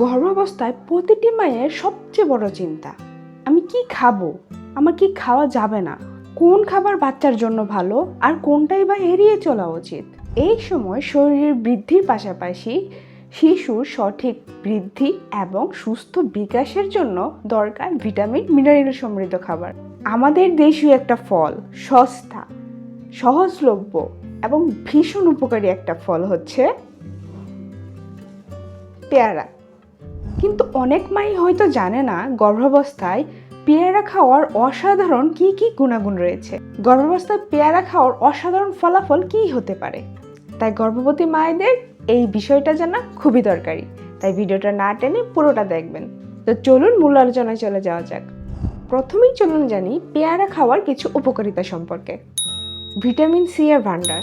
গর্ভাবস্থায় প্রতিটি মায়ের সবচেয়ে বড় চিন্তা, আমি কি খাব? আমার কি খাওয়া যাবে না? কোন খাবার বাচ্চার জন্য ভালো? আর কোনটাই বা এড়িয়ে চলা উচিত? এই সময় শরীরের বৃদ্ধির পাশাপাশি শিশুর সঠিক বৃদ্ধি এবং সুস্থ বিকাশের জন্য দরকার ভিটামিন, মিনারেল সমৃদ্ধ খাবার। আমাদের দেশীয় একটা ফল, সস্তা, সহজলভ্য এবং ভীষণ উপকারী একটা ফল হচ্ছে পেয়ারা। কিন্তু অনেক মাই হয়তো জানে না গর্ভাবস্থায় পেয়ারা খাওয়ার অসাধারণ কি কি গুণাগুণ রয়েছে। গর্ভাবস্থায় পেয়ারা খাওয়ার অসাধারণ ফলাফল কি হতে পারে? তাই গর্ভবতী মায়েদের এই বিষয়টা জানা খুবই দরকারি। তাই ভিডিওটা না টেনে পুরোটা দেখবেন। তো চলুন মূল আলোচনায় চলে যাওয়া যাক। প্রথমেই চলুন জানি পেয়ারা খাওয়ার কিছু উপকারিতা সম্পর্কে। ভিটামিন সি এর ভান্ডার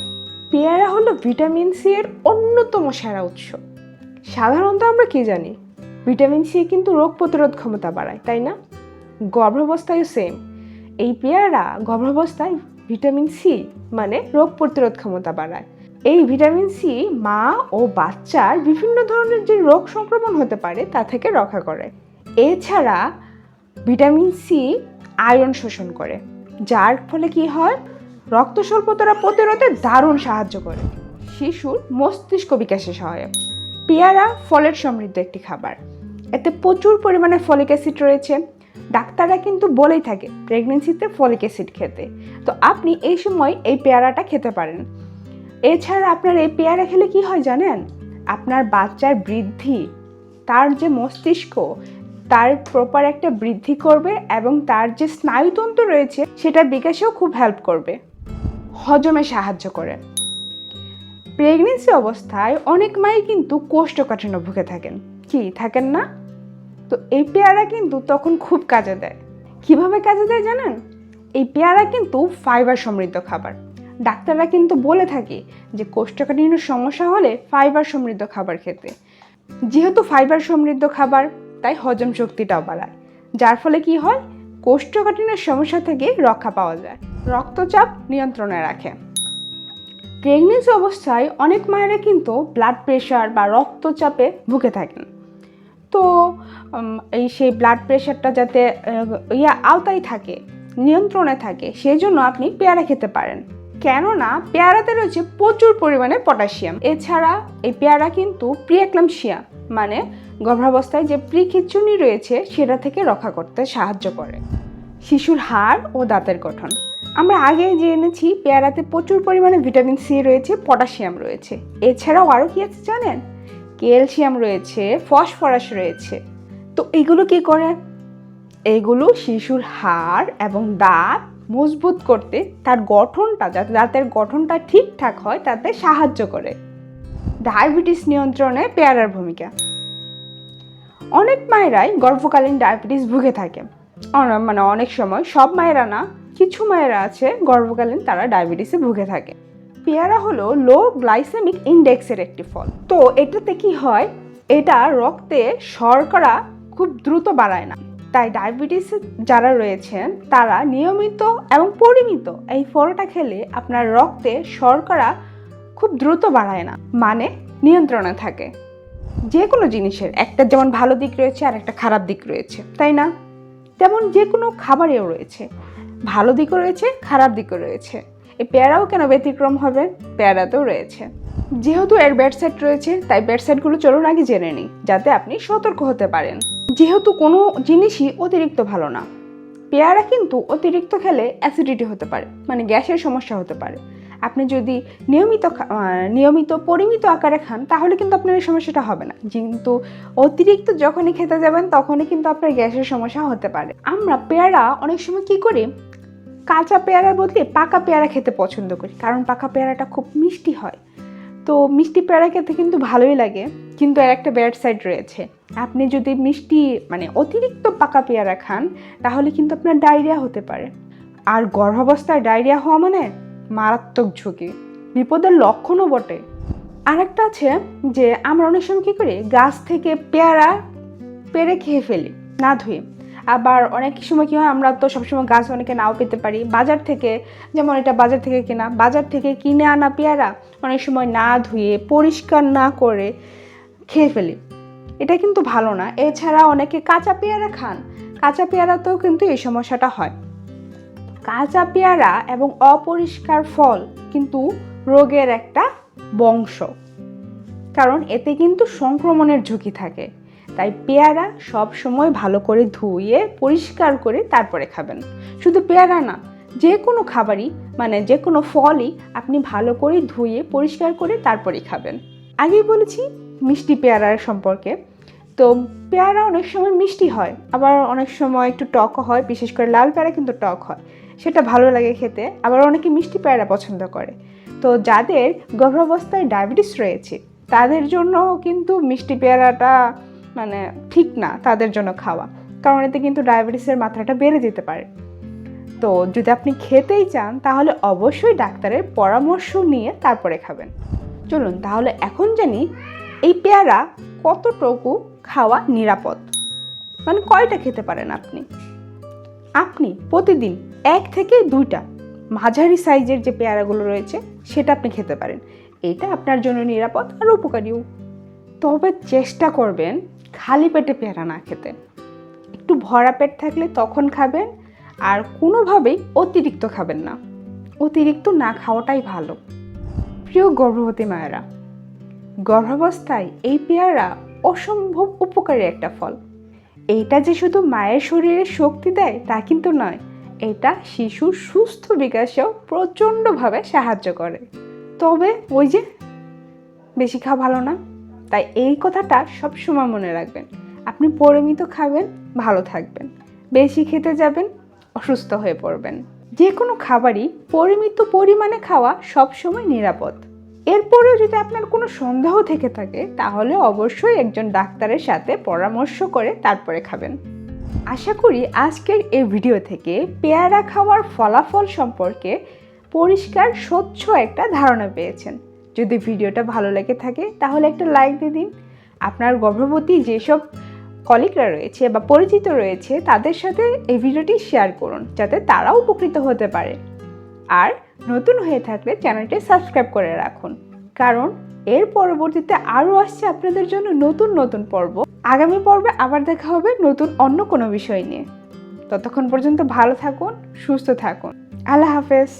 পেয়ারা হলো ভিটামিন সি এর অন্যতম সেরা উৎস। সাধারণত আমরা কি জানি? ভিটামিন সি কিন্তু রোগ প্রতিরোধ ক্ষমতা বাড়ায়, তাই না? গর্ভাবস্থায়ও সেম এই পেয়ারা গর্ভাবস্থায় ভিটামিন সি মানে রোগ প্রতিরোধ ক্ষমতা বাড়ায়। এই ভিটামিন সি মা ও বাচ্চার বিভিন্ন ধরনের যে রোগ সংক্রমণ হতে পারে, তা থেকে রক্ষা করে। এছাড়া ভিটামিন সি আয়রন শোষণ করে, যার ফলে কি হয়? রক্ত স্বল্পতারা প্রতিরোধে দারুণ সাহায্য করে। শিশুর মস্তিষ্ক বিকাশে সহায়ক। পেয়ারা ফলের সমৃদ্ধ একটি খাবার। এতে প্রচুর পরিমাণে ফলিক অ্যাসিড রয়েছে। ডাক্তাররা কিন্তু বলেই থাকে প্রেগনেন্সিতে ফলিক অ্যাসিড খেতে। তো আপনি এই সময় এই পেয়ারাটা খেতে পারেন। এছাড়া আপনার এই পেয়ারা খেলে কি হয় জানেন? আপনার বাচ্চার বৃদ্ধি, তার যে মস্তিষ্ক, তার প্রপার একটা বৃদ্ধি করবে এবং তার যে স্নায়ুতন্ত্র রয়েছে সেটা বিকাশেও খুব হেল্প করবে। হজমে সাহায্য করে। প্রেগনেন্সি অবস্থায় অনেক মাই কিন্তু কোষ্ঠকাঠিন্য ভুগে থাকেন। কি, থাকেন না? তো এই পেয়ারা কিন্তু তখন খুব কাজে দেয়। কীভাবে কাজে দেয় জানেন? এই পেয়ারা কিন্তু ফাইবার সমৃদ্ধ খাবার। ডাক্তাররা কিন্তু বলে থাকে যে কোষ্ঠকাঠিন্য সমস্যা হলে ফাইবার সমৃদ্ধ খাবার খেতে। যেহেতু ফাইবার সমৃদ্ধ খাবার, তাই হজম শক্তিটাও বাড়ায়। যার ফলে কি হয়? কোষ্ঠকাঠিন্যের সমস্যা থেকে রক্ষা পাওয়া যায়। রক্তচাপ নিয়ন্ত্রণে রাখে। প্রেগনেন্সি অবস্থায় অনেক মায়েরা কিন্তু ব্লাড প্রেশার বা রক্তচাপে ভুগে থাকেন। তো এই সেই ব্লাড প্রেশারটা যাতে ইয়া আওতায় থাকে, নিয়ন্ত্রণে থাকে, সেই জন্য আপনি পেয়ারা খেতে পারেন। কেননা, পেয়ারাতে রয়েছে প্রচুর পরিমাণে পটাশিয়াম। এছাড়া এই পেয়ারা কিন্তু প্রিয়াক্লামশিয়া মানে গর্ভাবস্থায় যে প্রিখিচুনি রয়েছে, সেটা থেকে রক্ষা করতে সাহায্য করে। শিশুর হাড় ও দাঁতের গঠন। আমরা আগে জেনেছি পেয়ারাতে প্রচুর পরিমাণে ভিটামিন সি রয়েছে, পটাশিয়াম রয়েছে। এছাড়াও আরও কি আছে জানেন? ক্যালসিয়াম রয়েছে, ফসফরাস রয়েছে। তো এগুলো কি করে? এগুলো শিশুর হাড় এবং দাঁত মজবুত করতে, তার গঠনটা যাতে দাঁতের গঠনটা ঠিকঠাক হয়, তাতে সাহায্য করে। ডায়াবেটিস নিয়ন্ত্রণে পেয়ারার ভূমিকা। অনেক মায়েরাই গর্ভকালীন ডায়াবেটিস ভুগে থাকে। মানে অনেক সময় সব মায়েরা না কিছু মায়েরা আছে, গর্ভকালীন তারা ডায়াবেটিসে ভুগে থাকে। পেয়ারা হলো লো গ্লাইসেমিক ইন্ডেক্সের একটি ফল। তো এটাতে কি হয়? এটা রক্তে শর্করা খুব দ্রুত বাড়ায় না। তাই ডায়াবেটিস যারা রয়েছেন, তারা নিয়মিত এবং পরিমিত এই ফলটা খেলে আপনার রক্তে শর্করা খুব দ্রুত বাড়ায় না মানে নিয়ন্ত্রণে থাকে। যে কোনো জিনিসের, একটা যেমন ভালো দিক রয়েছে আর একটা খারাপ দিক রয়েছে, তাই না? তেমন যে কোনো খাবারেও রয়েছে। ভালো দিকও রয়েছে, খারাপ দিকও রয়েছে। এই পেয়ারাও কেন ব্যতিক্রম হবে? পেয়ারাতেও রয়েছে। যেহেতু এর ব্যাড সাইড রয়েছে, তাই ব্যাড সাইডগুলো চলুন আগে জেনে নিই, যাতে আপনি সতর্ক হতে পারেন। যেহেতু কোনো জিনিসই অতিরিক্ত ভালো না। পেয়ারা কিন্তু অতিরিক্ত খেলে অ্যাসিডিটি হতে পারে মানে গ্যাসের সমস্যা হতে পারে। আপনি যদি নিয়মিত নিয়মিত পরিমিত আকারে খান, তাহলে কিন্তু আপনার এই সমস্যাটা হবে না। কিন্তু অতিরিক্ত যখনই খেতে যাবেন, তখনই কিন্তু আপনার গ্যাসের সমস্যা হতে পারে। আমরা পেয়ারা অনেক সময় কি করি? কাঁচা পেয়ারার বদলে পাকা পেয়ারা খেতে পছন্দ করি, কারণ পাকা পেয়ারাটা খুব মিষ্টি হয়। তো মিষ্টি পেয়ারা খেতে কিন্তু ভালোই লাগে, কিন্তু এর একটা ব্যাড সাইড রয়েছে। আপনি যদি মিষ্টি মানে অতিরিক্ত পাকা পেয়ারা খান, তাহলে কিন্তু আপনার ডায়রিয়া হতে পারে। আর গর্ভাবস্থায় ডায়রিয়া হওয়া মানে মারাত্মক ঝুঁকি, বিপদের লক্ষণও বটে। আরেকটা আছে যে, আমরা অনেক সময় কী করি, গাছ থেকে পেয়ারা পেরে খেয়ে ফেলি, না ধুয়ে। আবার অনেক সময় কী হয়, আমরা তো সবসময় গাছ অনেকে নাও পেতে পারি। বাজার থেকে, যেমন এটা বাজার থেকে কেনা, বাজার থেকে কিনে আনা পেয়ারা অনেক সময় না ধুয়ে, পরিষ্কার না করে খেয়ে ফেলি। এটা কিন্তু ভালো না। এছাড়া অনেকে কাঁচা পেয়ারা খান। কাঁচা পেয়ারাতেও কিন্তু এই সমস্যাটা হয়। কাঁচা পেয়ারা এবং অপরিষ্কার ফল কিন্তু রোগের একটা বংশ। কারণ এতে কিন্তু সংক্রমণের ঝুঁকি থাকে। তাই পেয়ারা সব সময় ভালো করে ধুয়ে, পরিষ্কার করে তারপরে খাবেন। শুধু পেয়ারা না, যে কোনো খাবারই মানে যে কোনো ফলই আপনি ভালো করে ধুয়ে, পরিষ্কার করে তারপরেই খাবেন। আগেই বলেছি মিষ্টি পেয়ারার সম্পর্কে। তো পেয়ারা অনেক সময় মিষ্টি হয়, আবার অনেক সময় একটু টক হয়, বিশেষ করে লাল পেয়ারা কিন্তু টক হয়। সেটা ভালো লাগে খেতে, আবার অনেকে মিষ্টি পেয়ারা পছন্দ করে। তো যাদের গর্ভাবস্থায় ডায়াবেটিস রয়েছে, তাদের জন্য কিন্তু মিষ্টি পেয়ারাটা মানে ঠিক না তাদের জন্য খাওয়া। কারণ এতে কিন্তু ডায়াবেটিসের মাত্রাটা বেড়ে যেতে পারে। তো যদি আপনি খেতেই চান, তাহলে অবশ্যই ডাক্তারের পরামর্শ নিয়ে তারপরে খাবেন। চলুন তাহলে এখন জানি এই পেয়ারা কতটুকু খাওয়া নিরাপদ? মানে কয়টা খেতে পারেন আপনি? আপনি প্রতিদিন এক থেকে দুইটা মাঝারি সাইজের যে পেয়ারাগুলো রয়েছে, সেটা আপনি খেতে পারেন। এটা আপনার জন্য নিরাপদ আর উপকারীও। তবে চেষ্টা করবেন খালি পেটে পেয়ারা না খেতে। একটু ভরা পেট থাকলে তখন খাবেন, আর কোনোভাবেই অতিরিক্ত খাবেন না। অতিরিক্ত না খাওয়াটাই ভালো। প্রিয় গর্ভবতী মায়েরা, গর্ভাবস্থায় এই পেয়ারা অসম্ভব উপকারী একটা ফল। এইটা যে শুধু মায়ের শরীরে শক্তি দেয় তা কিন্তু নয়, এটা শিশুর সুস্থ বিকাশেও প্রচণ্ডভাবে সাহায্য করে। তবে ওই যে, বেশি খাওয়া ভালো না। তাই এই কথাটা সবসময় মনে রাখবেন। আপনি পরিমিত খাবেন, ভালো থাকবেন। বেশি খেতে যাবেন, অসুস্থ হয়ে পড়বেন। যে কোনো খাবারই পরিমিত পরিমাণে খাওয়া সবসময় নিরাপদ। এরপরেও যদি আপনার কোনো সন্দেহ থেকে থাকে, তাহলে অবশ্যই একজন ডাক্তারের সাথে পরামর্শ করে তারপরে খাবেন। আশা করি আজকের এই ভিডিও থেকে পেয়ারা খাওয়ার ফলাফল সম্পর্কে পরিষ্কার, স্বচ্ছ একটা ধারণা পেয়েছেন। যদি ভিডিওটা ভালো লেগে থাকে, তাহলে একটা লাইক দিয়ে দিন। আপনার গর্ভবতী যেসব কলিগরা রয়েছে বা পরিচিত রয়েছে, তাদের সাথে এই ভিডিওটি শেয়ার করুন, যাতে তারাও উপকৃত হতে পারে। আর নতুন হয়ে থাকলে চ্যানেলটি সাবস্ক্রাইব করে রাখুন, কারণ এর পরবর্তীতে আরও আসছে আপনাদের জন্য নতুন নতুন পর্ব। আগামী পর্বে আবার দেখা হবে নতুন অন্য কোনো বিষয় নিয়ে। ততক্ষণ পর্যন্ত ভালো থাকুন, সুস্থ থাকুন। আল্লাহ হাফেজ।